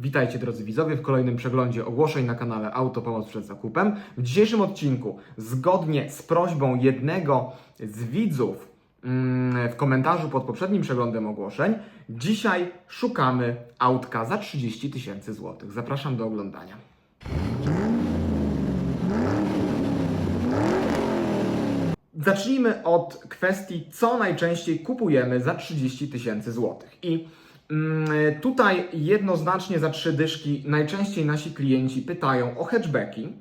Witajcie drodzy widzowie w kolejnym przeglądzie ogłoszeń na kanale Autopomoc przed zakupem. W dzisiejszym odcinku, zgodnie z prośbą jednego z widzów mm, w komentarzu pod poprzednim przeglądem ogłoszeń, dzisiaj szukamy autka za 30 tysięcy złotych. Zapraszam do oglądania. Zacznijmy od kwestii, co najczęściej kupujemy za 30 tysięcy złotych. I tutaj jednoznacznie za trzy dyszki najczęściej nasi klienci pytają o hatchbacki,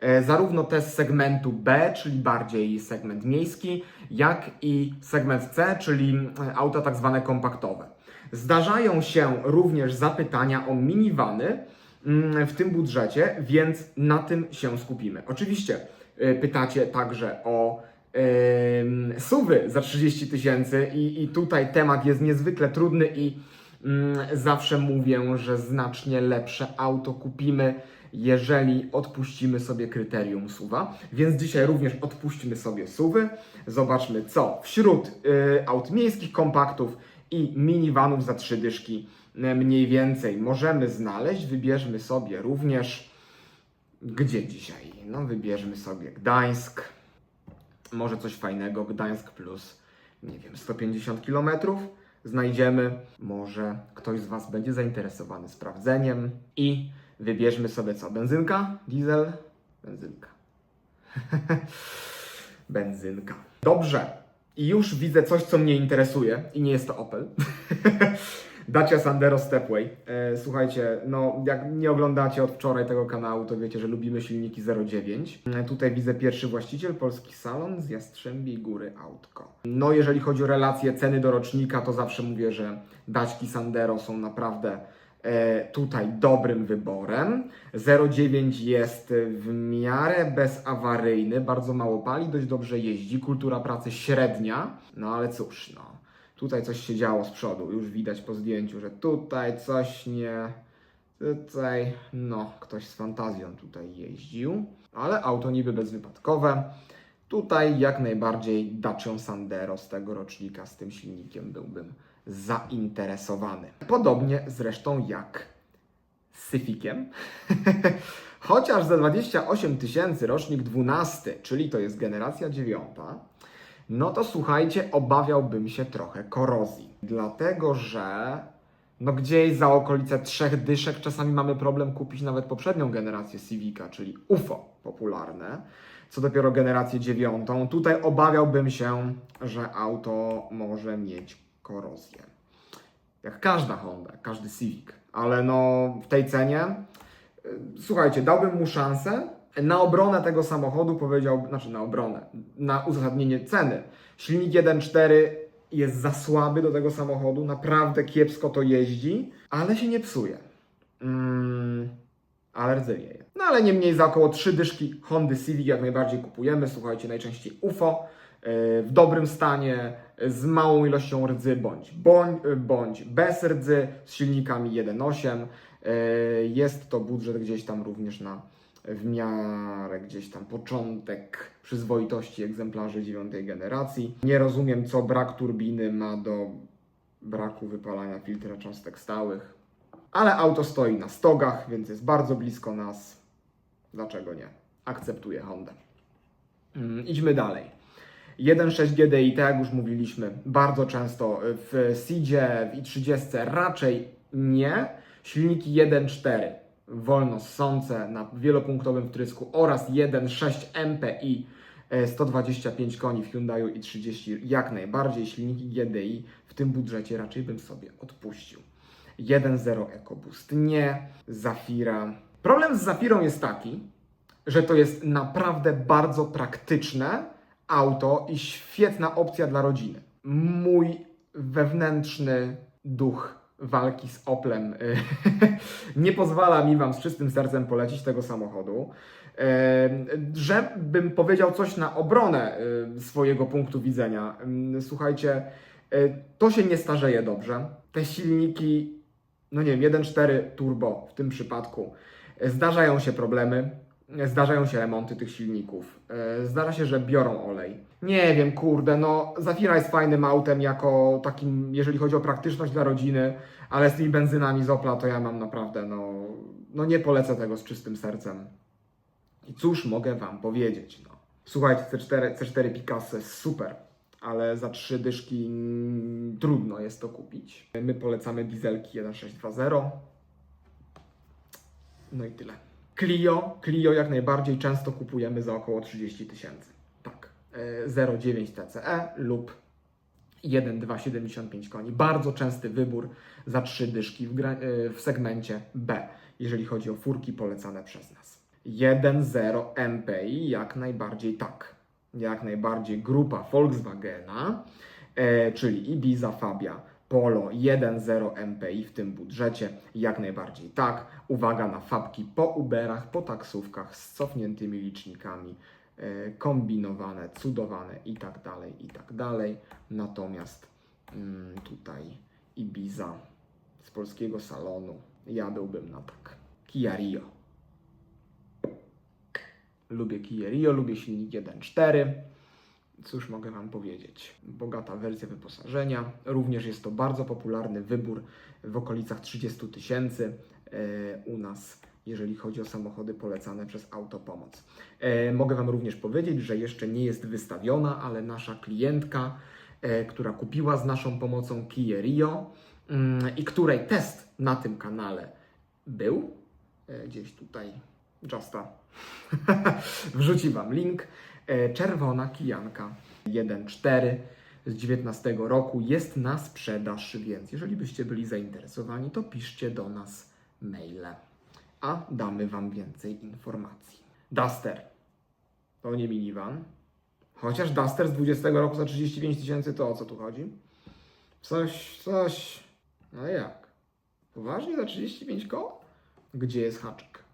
e, zarówno te z segmentu B, czyli bardziej segment miejski, jak i segment C, czyli e, auta tak zwane kompaktowe. Zdarzają się również zapytania o minivany mm, w tym budżecie, więc na tym się skupimy. Oczywiście e, pytacie także o suwy za 30 tysięcy i, i tutaj temat jest niezwykle trudny i mm, zawsze mówię, że znacznie lepsze auto kupimy, jeżeli odpuścimy sobie kryterium suwa. Więc dzisiaj również odpuśćmy sobie suwy. Zobaczmy co wśród y, aut miejskich, kompaktów i minivanów za trzy dyszki y, mniej więcej możemy znaleźć. Wybierzmy sobie również gdzie dzisiaj? No wybierzmy sobie Gdańsk może coś fajnego, Gdańsk plus, nie wiem, 150 km znajdziemy. Może ktoś z Was będzie zainteresowany sprawdzeniem i wybierzmy sobie co? Benzynka? Diesel? Benzynka. Benzynka. Dobrze. I już widzę coś, co mnie interesuje i nie jest to Opel. Dacia Sandero Stepway. E, słuchajcie, no jak nie oglądacie od wczoraj tego kanału, to wiecie, że lubimy silniki 09. E, tutaj widzę pierwszy właściciel, polski salon z Jastrzębiej Góry Autko. No jeżeli chodzi o relacje ceny do rocznika, to zawsze mówię, że Daćki Sandero są naprawdę e, tutaj dobrym wyborem. 09 jest w miarę bezawaryjny, bardzo mało pali, dość dobrze jeździ, kultura pracy średnia, no ale cóż, no. Tutaj coś się działo z przodu, już widać po zdjęciu, że tutaj coś nie. Tutaj, no, ktoś z fantazją tutaj jeździł, ale auto niby bezwypadkowe. Tutaj jak najbardziej Dacia Sandero z tego rocznika z tym silnikiem byłbym zainteresowany. Podobnie zresztą jak z Syfikiem. Chociaż za 28 tysięcy rocznik 12, czyli to jest generacja dziewiąta, no to słuchajcie, obawiałbym się trochę korozji. Dlatego, że no gdzieś za okolice trzech dyszek czasami mamy problem kupić nawet poprzednią generację Civica, czyli UFO popularne, co dopiero generację dziewiątą. Tutaj obawiałbym się, że auto może mieć korozję. Jak każda Honda, każdy Civic, ale no w tej cenie, y, słuchajcie, dałbym mu szansę, na obronę tego samochodu powiedział, znaczy na obronę, na uzasadnienie ceny. Silnik 1.4 jest za słaby do tego samochodu, naprawdę kiepsko to jeździ, ale się nie psuje. Mm, ale rdzewieje. No ale niemniej za około 3 dyszki Hondy Civic jak najbardziej kupujemy. Słuchajcie, najczęściej UFO yy, w dobrym stanie, z małą ilością rdzy bądź, bądź, bądź bez rdzy, z silnikami 1.8. Yy, Jest to budżet gdzieś tam również na w miarę gdzieś tam początek przyzwoitości egzemplarzy dziewiątej generacji. Nie rozumiem, co brak turbiny ma do braku wypalania filtra cząstek stałych. Ale auto stoi na stogach, więc jest bardzo blisko nas. Dlaczego nie? Akceptuję Hondę. Mm, idźmy dalej. 1.6 GDI, tak jak już mówiliśmy, bardzo często w Seedzie, w i30 raczej nie. Silniki 1.4 wolno ssące na wielopunktowym wtrysku oraz 1.6 MPI e, 125 koni w Hyundaiu i 30 jak najbardziej. Silniki GDI w tym budżecie raczej bym sobie odpuścił. 1.0 EcoBoost nie, Zafira. Problem z Zafirą jest taki, że to jest naprawdę bardzo praktyczne auto i świetna opcja dla rodziny. Mój wewnętrzny duch walki z Oplem y, nie pozwala mi Wam z czystym sercem polecić tego samochodu. E, Żebym powiedział coś na obronę y, swojego punktu widzenia. Słuchajcie, y, to się nie starzeje dobrze. Te silniki, no nie wiem, 1.4 turbo w tym przypadku, y, zdarzają się problemy. Zdarzają się remonty tych silników. Zdarza się, że biorą olej. Nie wiem, kurde, no Zafira jest fajnym autem jako takim, jeżeli chodzi o praktyczność dla rodziny, ale z tymi benzynami z Opla to ja mam naprawdę, no no nie polecę tego z czystym sercem. I cóż mogę Wam powiedzieć? No. Słuchajcie, C4, C4 Picasso jest super, ale za trzy dyszki trudno jest to kupić. My polecamy dieselki 1620. No i tyle. Clio, Clio jak najbardziej często kupujemy za około 30 tysięcy. Tak. E, 0,9 TCE lub 1,275 koni. Bardzo częsty wybór za trzy dyszki w, e, w segmencie B, jeżeli chodzi o furki polecane przez nas. 1,0 MPI jak najbardziej tak. Jak najbardziej grupa Volkswagena, e, czyli Ibiza, Fabia, Polo 1,0 MPI w tym budżecie, jak najbardziej tak. Uwaga na fabki po Uberach, po taksówkach z cofniętymi licznikami, kombinowane, cudowane i tak dalej, i tak dalej. Natomiast mm, tutaj Ibiza z polskiego salonu jadłbym na tak. Kia Rio. Lubię Kia Rio, lubię silnik 1.4. Cóż mogę Wam powiedzieć? Bogata wersja wyposażenia. Również jest to bardzo popularny wybór w okolicach 30 tysięcy e, u nas, jeżeli chodzi o samochody polecane przez Autopomoc. E, mogę Wam również powiedzieć, że jeszcze nie jest wystawiona, ale nasza klientka, e, która kupiła z naszą pomocą Kia Rio mm, i której test na tym kanale był, e, gdzieś tutaj, Justa, wrzuci Wam link. E, Czerwona kijanka 1.4 z 19 roku jest na sprzedaż, więc jeżeli byście byli zainteresowani, to piszcie do nas maile, a damy Wam więcej informacji. Duster to nie minivan, chociaż Duster z 20 roku za 35 tysięcy to o co tu chodzi? Coś, coś, no jak? Poważnie za 35 koło? Gdzie jest haczyk?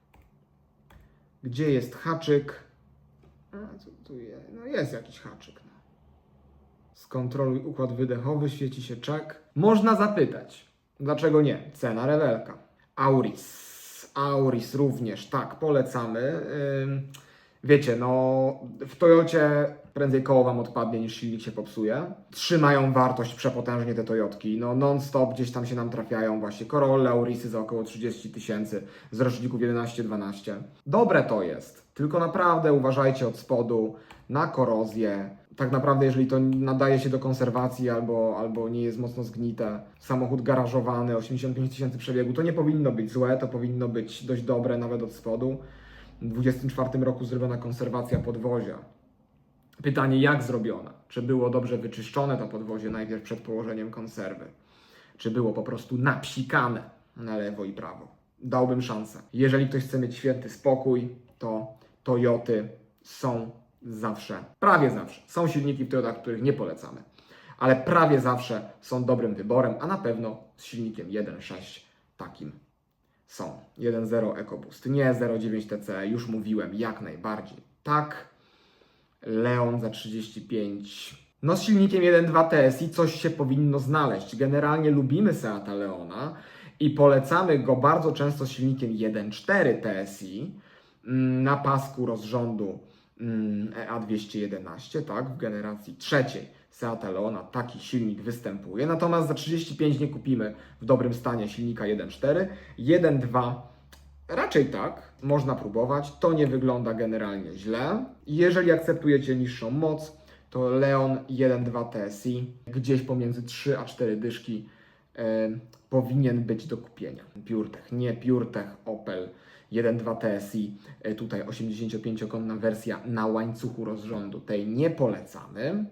Gdzie jest haczyk? A, co tu jest? No jest jakiś haczyk. No. Skontroluj układ wydechowy, świeci się czek. Można zapytać, dlaczego nie? Cena rewelka. Auris. Auris również, tak, polecamy. Wiecie, no w Toyocie prędzej koło Wam odpadnie niż silnik się popsuje. Trzymają wartość przepotężnie te Toyotki. No non-stop gdzieś tam się nam trafiają właśnie Corolla, Aurisy za około 30 tysięcy z roczników 11-12. Dobre to jest, tylko naprawdę uważajcie od spodu na korozję. Tak naprawdę, jeżeli to nadaje się do konserwacji albo, albo nie jest mocno zgnite, samochód garażowany, 85 tysięcy przebiegu, to nie powinno być złe, to powinno być dość dobre nawet od spodu. W 24 roku zrobiona konserwacja podwozia. Pytanie, jak zrobiona? Czy było dobrze wyczyszczone to podwozie najpierw przed położeniem konserwy? Czy było po prostu napsikane na lewo i prawo? Dałbym szansę. Jeżeli ktoś chce mieć święty spokój, to Toyoty są zawsze, prawie zawsze, są silniki w Toyotach, których nie polecamy, ale prawie zawsze są dobrym wyborem, a na pewno z silnikiem 1.6 takim są. 1.0 EcoBoost, nie 0.9 TCE, już mówiłem, jak najbardziej. Tak, Leon za 35. No z silnikiem 1.2 TSI coś się powinno znaleźć. Generalnie lubimy Seata Leona i polecamy go bardzo często z silnikiem 1.4 TSI na pasku rozrządu mm, EA211, tak, w generacji trzeciej Seata Leona taki silnik występuje. Natomiast za 35 nie kupimy w dobrym stanie silnika 1.4. 1.2 Raczej tak, można próbować. To nie wygląda generalnie źle. Jeżeli akceptujecie niższą moc, to Leon 1.2 TSI gdzieś pomiędzy 3 a 4 dyszki e, powinien być do kupienia. PureTech, nie PureTech, Opel 1.2 TSI, e, tutaj 85-konna wersja na łańcuchu rozrządu, tej nie polecamy.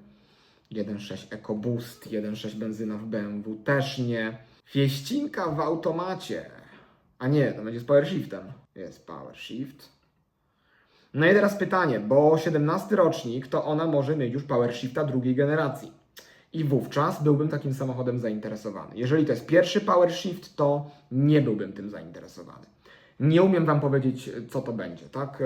1.6 EcoBoost, 1.6 benzyna w BMW też nie. Fieścinka w automacie. A nie, to będzie z Power Shiftem. Jest Power Shift. No i teraz pytanie, bo 17 rocznik to ona może mieć już Power Shifta drugiej generacji. I wówczas byłbym takim samochodem zainteresowany. Jeżeli to jest pierwszy Power Shift, to nie byłbym tym zainteresowany. Nie umiem Wam powiedzieć, co to będzie, tak?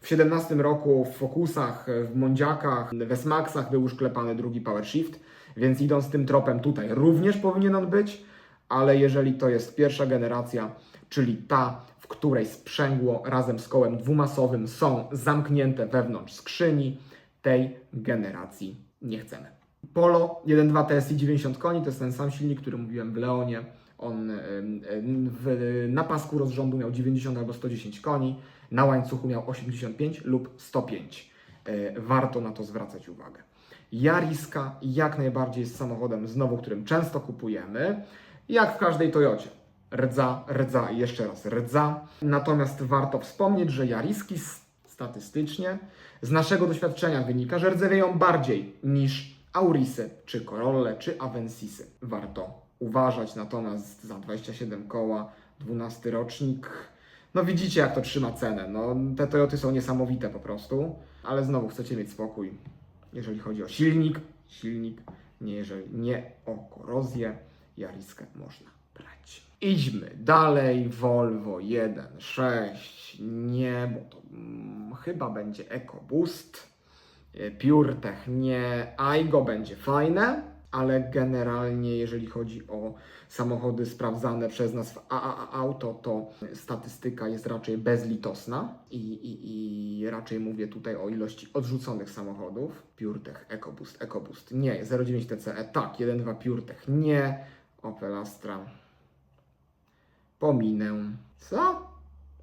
W 17 roku w Focusach, w Mondiakach, w S-Maxach był już klepany drugi Power Shift, więc idąc tym tropem tutaj również powinien on być, ale jeżeli to jest pierwsza generacja, czyli ta, w której sprzęgło razem z kołem dwumasowym są zamknięte wewnątrz skrzyni, tej generacji nie chcemy. Polo 1.2 TSI 90 koni to jest ten sam silnik, który mówiłem w Leonie, On w, na pasku rozrządu miał 90 albo 110 koni, na łańcuchu miał 85 lub 105. E, Warto na to zwracać uwagę. Jariska jak najbardziej jest samochodem znowu, którym często kupujemy, jak w każdej Toyocie. Rdza, rdza i jeszcze raz rdza. Natomiast warto wspomnieć, że Jariski statystycznie z naszego doświadczenia wynika, że rdzewieją bardziej niż Aurisy, czy Corolle, czy Avensisy. Warto uważać, natomiast za 27 koła, 12 rocznik, no widzicie jak to trzyma cenę. No, te Toyoty są niesamowite po prostu, ale znowu chcecie mieć spokój, jeżeli chodzi o silnik, silnik, nie, jeżeli nie o korozję, Jariskę można brać. Idźmy dalej, Volvo 1.6, nie, bo to mm, chyba będzie EcoBoost, E, PureTech nie, Aigo będzie fajne, ale generalnie jeżeli chodzi o samochody sprawdzane przez nas w AAA Auto, to statystyka jest raczej bezlitosna i, i, i raczej mówię tutaj o ilości odrzuconych samochodów. PureTech, EcoBoost, EcoBoost nie, 0,9 TCE tak, 1.2 PureTech nie, Opel Astra pominę. Co?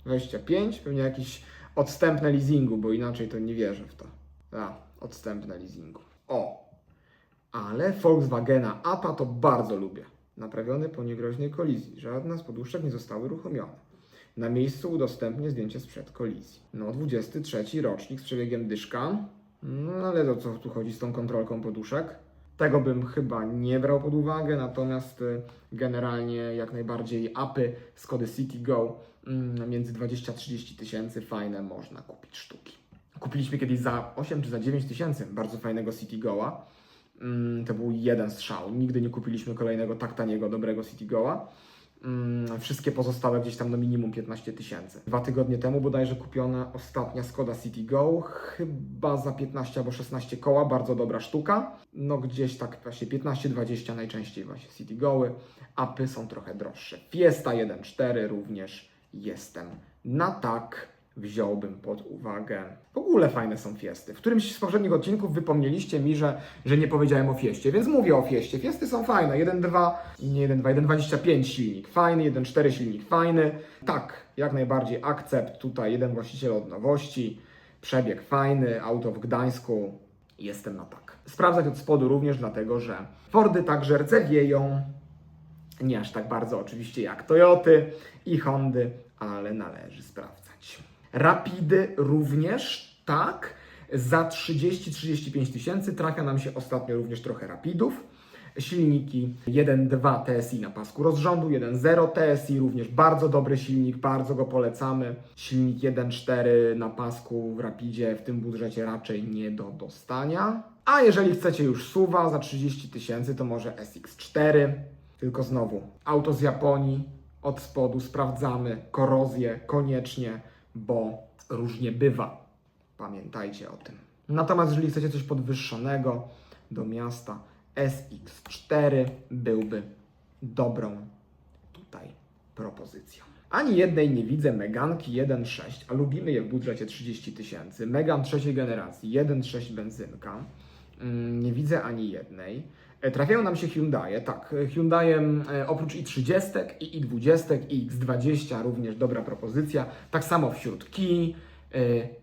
25? Pewnie jakieś odstępne leasingu, bo inaczej to nie wierzę w to. A, odstępne leasingu. O! Ale Volkswagena APA to bardzo lubię. Naprawiony po niegroźnej kolizji. Żadna z poduszek nie zostały uruchomione. Na miejscu udostępnię zdjęcie sprzed kolizji. No, 23 rocznik z przebiegiem dyszka. No, ale o co tu chodzi z tą kontrolką poduszek? Tego bym chyba nie brał pod uwagę, natomiast y, generalnie jak najbardziej apy Skody City Go mm, między 20 a 30 tysięcy fajne można kupić sztuki. Kupiliśmy kiedyś za 8 czy za 9 tysięcy bardzo fajnego City Go'a. To był jeden strzał. Nigdy nie kupiliśmy kolejnego tak taniego, dobrego City Go'a. Mm, Wszystkie pozostałe gdzieś tam do minimum 15 tysięcy. Dwa tygodnie temu bodajże kupiona ostatnia Skoda City Go, chyba za 15 albo 16 koła, bardzo dobra sztuka. No gdzieś tak właśnie 15-20 najczęściej właśnie City Goły. Apy są trochę droższe. Fiesta 1.4 również jestem na tak wziąłbym pod uwagę. W ogóle fajne są fiesty. W którymś z poprzednich odcinków wypomnieliście mi, że, że nie powiedziałem o fieście, więc mówię o fieście. Fiesty są fajne. 1.2, nie 1.2, 1.25 silnik fajny, 1.4 silnik fajny. Tak, jak najbardziej akcept. Tutaj jeden właściciel od nowości. Przebieg fajny, auto w Gdańsku. Jestem na tak. Sprawdzać od spodu również dlatego, że Fordy także rdzewieją. Nie aż tak bardzo oczywiście jak Toyoty i Hondy, ale należy sprawdzać. Rapidy również, tak. Za 30-35 tysięcy trafia nam się ostatnio również trochę Rapidów. Silniki 1.2 TSI na pasku rozrządu, 1.0 TSI również bardzo dobry silnik, bardzo go polecamy. Silnik 1.4 na pasku w Rapidzie w tym budżecie raczej nie do dostania. A jeżeli chcecie już suwa za 30 tysięcy, to może SX4. Tylko znowu, auto z Japonii, od spodu sprawdzamy korozję koniecznie, bo różnie bywa. Pamiętajcie o tym. Natomiast jeżeli chcecie coś podwyższonego do miasta, SX4 byłby dobrą tutaj propozycją. Ani jednej nie widzę Meganki 1.6, a lubimy je w budżecie 30 tysięcy. Megan trzeciej generacji, 1.6 benzynka. Mm, Nie widzę ani jednej. E, Trafiają nam się Hyundai, tak. e, Hyundaiem e, oprócz i30 i i20 i X20 również dobra propozycja. Tak samo wśród Ki, e,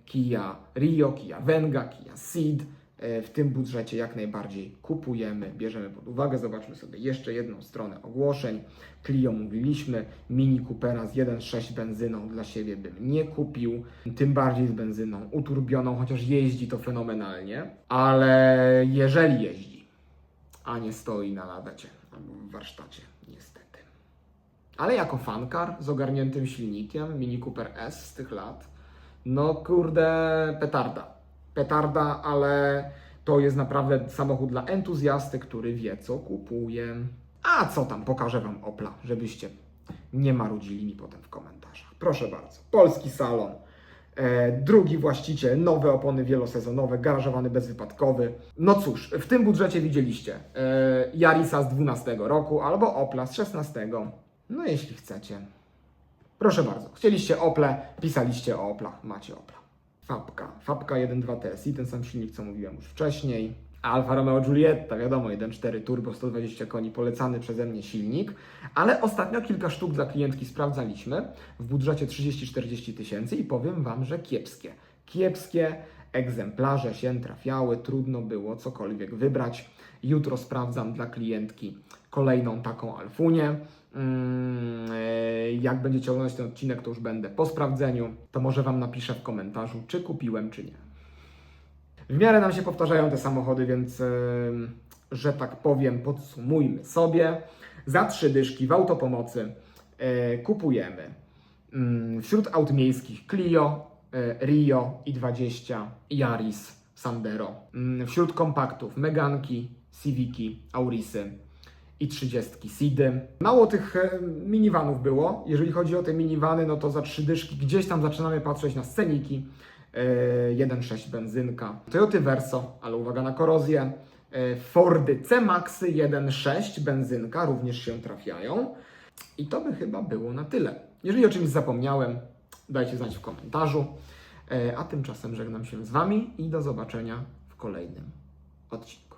Kia Rio, Kia Venga, Kia Ceed. E, W tym budżecie jak najbardziej kupujemy, bierzemy pod uwagę. Zobaczmy sobie jeszcze jedną stronę ogłoszeń. Clio mówiliśmy, Mini Coopera z 1.6 benzyną dla siebie bym nie kupił, tym bardziej z benzyną uturbioną, chociaż jeździ to fenomenalnie, ale jeżeli jeździ, a nie stoi na lawecie albo w warsztacie, niestety. Ale jako fankar z ogarniętym silnikiem, Mini Cooper S z tych lat, no kurde, petarda. Petarda, ale to jest naprawdę samochód dla entuzjasty, który wie, co kupuje. A co tam, pokażę Wam Opla, żebyście nie marudzili mi potem w komentarzach. Proszę bardzo, polski salon. E, drugi właściciel, nowe opony wielosezonowe, garażowany bezwypadkowy. No cóż, w tym budżecie widzieliście e, Yarisa z 12 roku albo Opla z 16. No jeśli chcecie. Proszę bardzo, chcieliście Ople, pisaliście o Oplach, macie Opla. Fabka, Fabka 1.2 TSI, ten sam silnik co mówiłem już wcześniej. Alfa Romeo Giulietta, wiadomo, 1.4 turbo, 120 koni, polecany przeze mnie silnik, ale ostatnio kilka sztuk dla klientki sprawdzaliśmy w budżecie 30-40 tysięcy i powiem Wam, że kiepskie. Kiepskie egzemplarze się trafiały, trudno było cokolwiek wybrać. Jutro sprawdzam dla klientki kolejną taką Alfunię. Mm, e, Jak będziecie oglądać ten odcinek, to już będę po sprawdzeniu. To może Wam napiszę w komentarzu, czy kupiłem, czy nie. W miarę nam się powtarzają te samochody, więc em, że tak powiem, podsumujmy sobie. Za trzy dyszki w autopomocy e, kupujemy mm, wśród aut miejskich Clio, e, Rio i 20, Yaris, Sandero. Mm, Wśród kompaktów Meganki, Civiki, Aurisy i 30 Sidy. Mało tych e, minivanów było. Jeżeli chodzi o te minivany, no to za trzy dyszki gdzieś tam zaczynamy patrzeć na sceniki. E, 1.6 benzynka. Toyota Verso, ale uwaga na korozję. E, Fordy C-Maxy 1.6 benzynka również się trafiają. I to by chyba było na tyle. Jeżeli o czymś zapomniałem, dajcie znać w komentarzu. E, A tymczasem żegnam się z Wami i do zobaczenia w kolejnym odcinku.